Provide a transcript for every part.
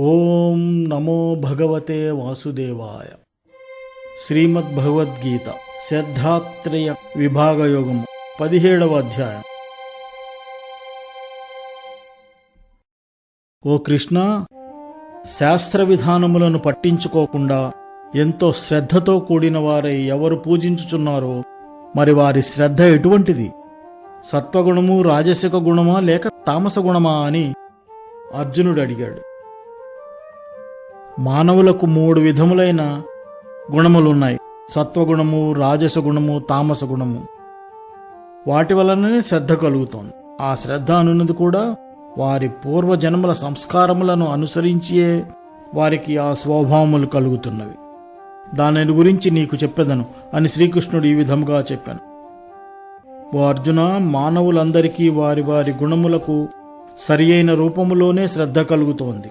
ఓం నమో భగవతే వాసుదేవాయ. శ్రీమద్ భగవద్గీత శ్రద్ధాత్రయ విభాగ యోగము పదిహేడవ అధ్యాయం. ఓ కృష్ణ శాస్త్ర విధానములను పట్టించుకోకుండా ఎంతో శ్రద్ధతో కూడిన వారై ఎవరు పూజించుచున్నారో మరి వారి శ్రద్ధ ఎటువంటిది? సత్వగుణము రాజసిక గుణమా లేక తామస గుణమా అని అర్జునుడు అడిగాడు మానవులకు మూడు విధములైన గుణములున్నాయి. సత్వగుణము రాజస గుణము తామస గుణము వాటి వలననే శ్రద్ధ కలుగుతోంది. ఆ శ్రద్ధ అనున్నది కూడా వారి పూర్వజన్మల సంస్కారములను అనుసరించే వారికి ఆ స్వభావములు కలుగుతున్నవి. దానిని గురించి నీకు చెప్పెదను అని శ్రీకృష్ణుడు ఈ విధముగా చెప్పాను. ఓ అర్జున మానవులందరికీ వారి వారి గుణములకు సరియైన రూపములోనే శ్రద్ధ కలుగుతోంది.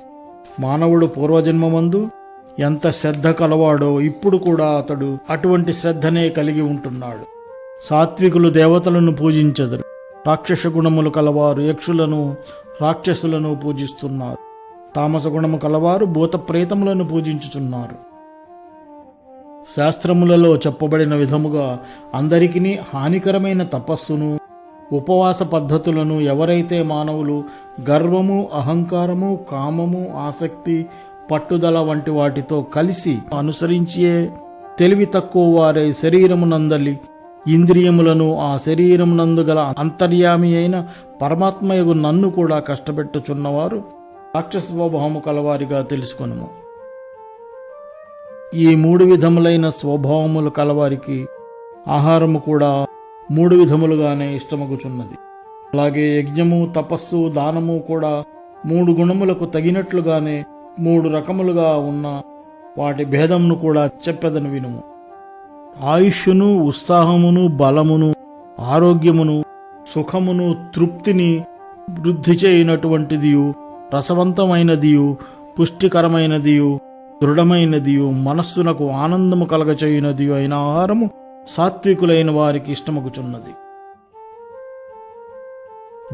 మానవుడు పూర్వజన్మమందు ఎంత శ్రద్ధ కలవాడో ఇప్పుడు కూడా అతడు అటువంటి శ్రద్ధనే కలిగి ఉంటున్నాడు. సాత్వికులు దేవతలను పూజించదరు. రాక్షస గుణములు కలవారు యక్షులను రాక్షసులను పూజిస్తున్నారు. తామస గుణము కలవారు భూత ప్రేతములను పూజించుచున్నారు. శాస్త్రములలో చెప్పబడిన విధముగా అందరికీ హానికరమైన తపస్సును ఉపవాస పద్ధతులను ఎవరైతే మానవులు గర్వము అహంకారము కామము ఆసక్తి పట్టుదల వంటి వాటితో కలిసి అనుసరించే తెలివి తక్కువ వారే శరీరమునందలి ఇంద్రియములను ఆ శరీరమునందు గల అంతర్యామి అయిన పరమాత్మయగు నన్ను కూడా కష్టపెట్టుచున్నవారు రాక్షస స్వభావము కలవారిగా తెలుసుకొనుము. ఈ మూడు విధములైన స్వభావములు కలవారికి ఆహారము కూడా మూడు విధములుగానే ఇష్టమగుచున్నది. అలాగే యజ్ఞము తపస్సు దానము కూడా మూడు గుణములకు తగినట్లుగానే మూడు రకములుగా ఉన్న వాటి భేదమును కూడా చెప్పెదను వినుము. ఆయుష్యును ఉత్సాహమును బలమును ఆరోగ్యమును సుఖమును తృప్తిని వృద్ధి చేయనటువంటిదియు రసవంతమైనదియు పుష్టికరమైనదియు దృఢమైనదియు మనస్సునకు ఆనందము కలగచేయునదియు అయిన ఆహారము సాత్వికులైన వారికి ఇష్టమగుచున్నది.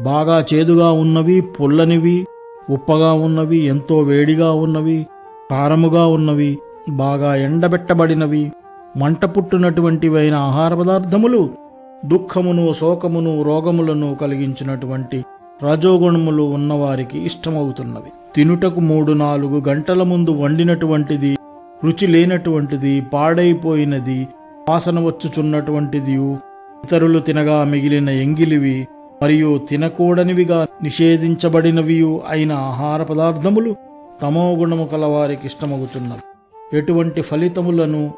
బాగా చేదుగా ఉన్నవి పుల్లనివి ఉప్పగా ఉన్నవి ఎంతో వేడిగా ఉన్నవి కారముగా ఉన్నవి బాగా ఎండబెట్టబడినవి మంట పుట్టినటువంటివైన ఆహార పదార్థములు దుఃఖమును శోకమును రోగములను కలిగించినటువంటి రజోగుణములు ఉన్నవారికి ఇష్టమవుతున్నవి. తినుటకు మూడు నాలుగు గంటల ముందు వండినటువంటిది రుచి లేనటువంటిది పాడైపోయినది వాసన వచ్చుచున్నటువంటిది ఇతరులు తినగా మిగిలిన ఎంగిలివి మరియు తినకూడనివిగా నిషేధించబడినవియు అయిన ఆహార పదార్థములు తమోగుణము కలవారికి ఇష్టమగుతున్నవి. ఎటువంటి ఫలితములను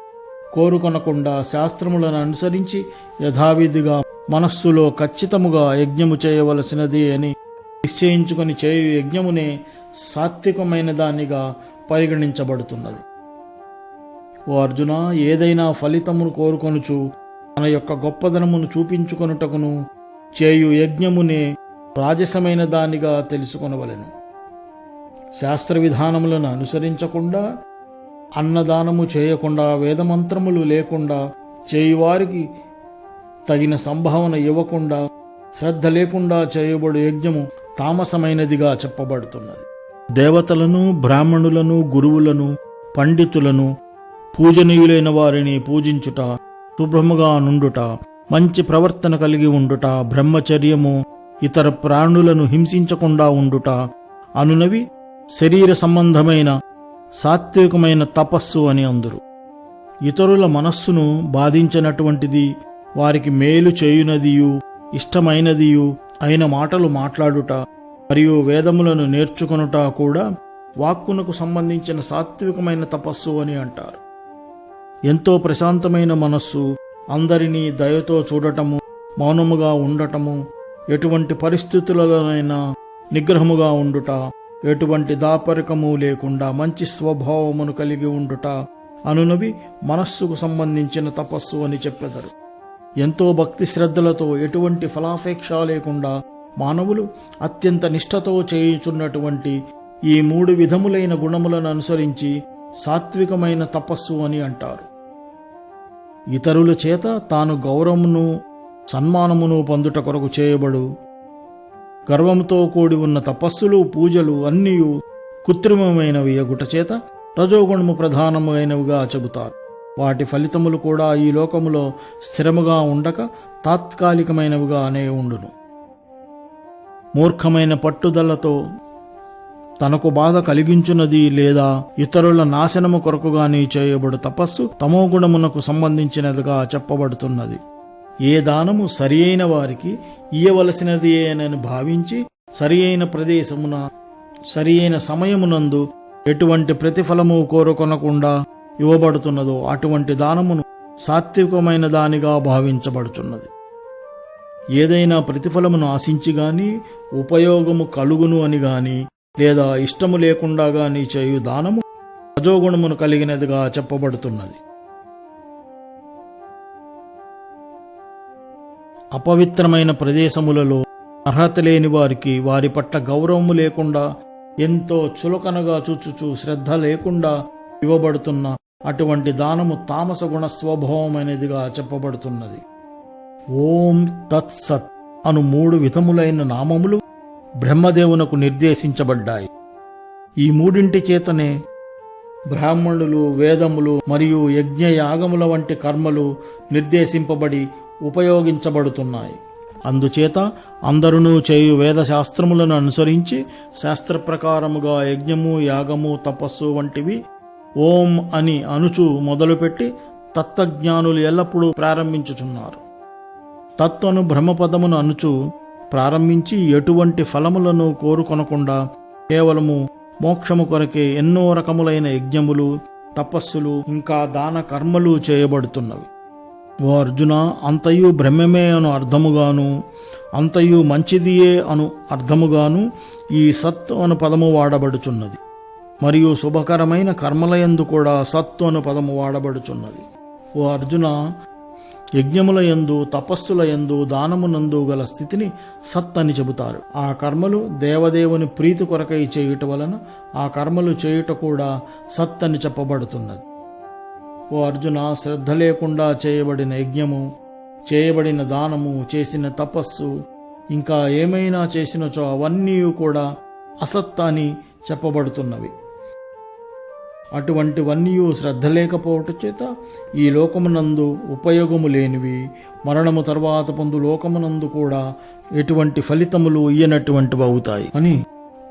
కోరుకొనకుండా శాస్త్రములను అనుసరించి యథావిధిగా మనస్సులో ఖచ్చితముగా యజ్ఞము చేయవలసినది అని నిశ్చయించుకొని చేయు యజ్ఞమునే సాత్వికమైన దానిగా పరిగణించబడుతున్నది. ఓ అర్జున ఏదైనా ఫలితమును కోరుకొనుచు తన యొక్క గొప్పదనమును చూపించుకొనుటకును చేయు యజ్ఞమునే రాజసమైన దానిగా తెలుసుకొనవలెను. శాస్త్ర విధానములను అనుసరించకుండా అన్నదానము చేయకుండా వేదమంత్రములు లేకుండా చేయువారికి తగిన సంభావన ఇవ్వకుండా శ్రద్ధ లేకుండా చేయబడు యజ్ఞము తామసమైనదిగా చెప్పబడుతున్నది. దేవతలను బ్రాహ్మణులను గురువులను పండితులను పూజనీయులైన వారిని పూజించుట శుభ్రముగా నుండుట మంచి ప్రవర్తన కలిగి ఉండుట బ్రహ్మచర్యము ఇతర ప్రాణులను హింసించకుండా ఉండుట అనునవి శరీర సంబంధమైన సాత్వికమైన తపస్సు అని అందరు. ఇతరుల మనస్సును బాధించినటువంటిది వారికి మేలు చేయునదియు ఇష్టమైనదియు అయిన మాటలు మాట్లాడుట మరియు వేదములను నేర్చుకొనుట కూడా వాక్కునకు సంబంధించిన సాత్వికమైన తపస్సు అని అంటారు. ఎంతో ప్రశాంతమైన మనస్సు అందరినీ దయతో చూడటము మౌనముగా ఉండటము ఎటువంటి పరిస్థితులలోనైనా నిగ్రహముగా ఉండుట ఎటువంటి దాపరికము లేకుండా మంచి స్వభావమును కలిగి ఉండుట అనునవి మనస్సుకు సంబంధించిన తపస్సు అని చెప్పెదరు. ఎంతో భక్తి శ్రద్ధలతో ఎటువంటి ఫలాపేక్ష లేకుండా మానవులు అత్యంత నిష్ఠతో చేయుచున్నటువంటి ఈ మూడు విధములైన గుణములను అనుసరించి సాత్వికమైన తపస్సు అని అంటారు. ఇతరుల చేత తాను గౌరవమును సన్మానమును పొందుట కొరకు చేయబడు. గర్వంతో కూడి ఉన్న తపస్సులు పూజలు అన్నీయు కృత్రిమమైనవి ఎగుట చేత రజోగుణము ప్రధానమైనవిగా చెబుతారు. వాటి ఫలితములు కూడా ఈ లోకములో స్థిరముగా ఉండక తాత్కాలికమైనవిగానే ఉండును. మూర్ఖమైన పట్టుదలతో తనకు బాధ కలిగించున్నది లేదా ఇతరుల నాశనము కొరకుగాని చేయబడు తపస్సు తమో గుణమునకు సంబంధించినదిగా చెప్పబడుతున్నది. ఏ దానము సరి అయిన వారికి ఇయ్యవలసినది అని భావించి సరి అయిన ప్రదేశమున సరి అయిన సమయమునందు ఎటువంటి ప్రతిఫలము కోరుకొనకుండా ఇవ్వబడుతున్నదో అటువంటి దానమును సాత్వికమైన దానిగా భావించబడుచున్నది. ఏదైనా ప్రతిఫలమును ఆశించి గాని ఉపయోగము కలుగును అని గాని లేదా ఇష్టము లేకుండా నీ చేయు దానము రజోగుణమును కలిగినదిగా చెప్పబడుతున్నది. అపవిత్రమైన ప్రదేశములలో అర్హత లేని వారికి వారి పట్ల గౌరవము లేకుండా ఎంతో చులకనగా చూచుచు శ్రద్ధ లేకుండా ఇవ్వబడుతున్న అటువంటి దానము తామస గుణ స్వభావమైనదిగా చెప్పబడుతున్నది. ఓం తత్సత్ అను మూడు విధములైన నామములు బ్రహ్మదేవునకు నిర్దేశించబడ్డాయి. ఈ మూడింటి చేతనే బ్రాహ్మణులు వేదములు మరియు యజ్ఞ యాగముల వంటి కర్మలు నిర్దేశింపబడి ఉపయోగించబడుతున్నాయి. అందుచేత అందరూ చేయు వేద శాస్త్రములను అనుసరించి శాస్త్ర ప్రకారముగా యజ్ఞము యాగము తపస్సు వంటివి ఓం అని అనుచు మొదలుపెట్టి తత్వజ్ఞానులు ఎల్లప్పుడూ ప్రారంభించుచున్నారు. తత్వను బ్రహ్మపదమును అనుచు ప్రారంభించి ఎటువంటి ఫలములను కోరుకొనకుండా కేవలము మోక్షము కొరకే ఎన్నో రకములైన యజ్ఞములు తపస్సులు ఇంకా దాన కర్మలు చేయబడుతున్నవి. ఓ అర్జున అంతయు బ్రహ్మమే అను అర్థముగాను అంతయు మంచిదియే అను అర్థముగాను ఈ సత్ అను పదము వాడబడుచున్నది. మరియు శుభకరమైన కర్మలయందు కూడా సత్తు అను పదము వాడబడుచున్నది. ఓ అర్జున యజ్ఞముల యందు తపస్సుల యందు దానమునందు గల స్థితిని సత్ అని చెబుతారు. ఆ కర్మలు దేవదేవుని ప్రీతి కొరకై చేయుట వలన ఆ కర్మలు చేయుట కూడా సత్ అని చెప్పబడుతున్నది. ఓ అర్జున శ్రద్ధ లేకుండా చేయబడిన యజ్ఞము చేయబడిన దానము చేసిన తపస్సు ఇంకా ఏమైనా చేసినచో అవన్నీ కూడా అసత్ అని చెప్పబడుతున్నవి. అటువంటివన్నీ శ్రద్ధ లేకపోవట చేత ఈ లోకమునందు ఉపయోగము లేనివి మరణము తర్వాత పొందు లోకమునందు కూడా ఎటువంటి ఫలితములు ఇయ్యనటువంటివి అవుతాయి అని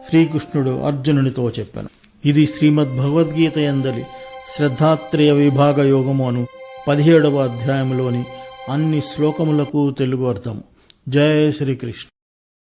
శ్రీకృష్ణుడు అర్జునునితో చెప్పాను. ఇది శ్రీమద్ భగవద్గీత ఎందలి శ్రద్ధాత్రేయ విభాగ యోగము అను పదిహేడవ అధ్యాయములోని అన్ని శ్లోకములకు తెలుగు అర్థం జయ శ్రీకృష్ణ.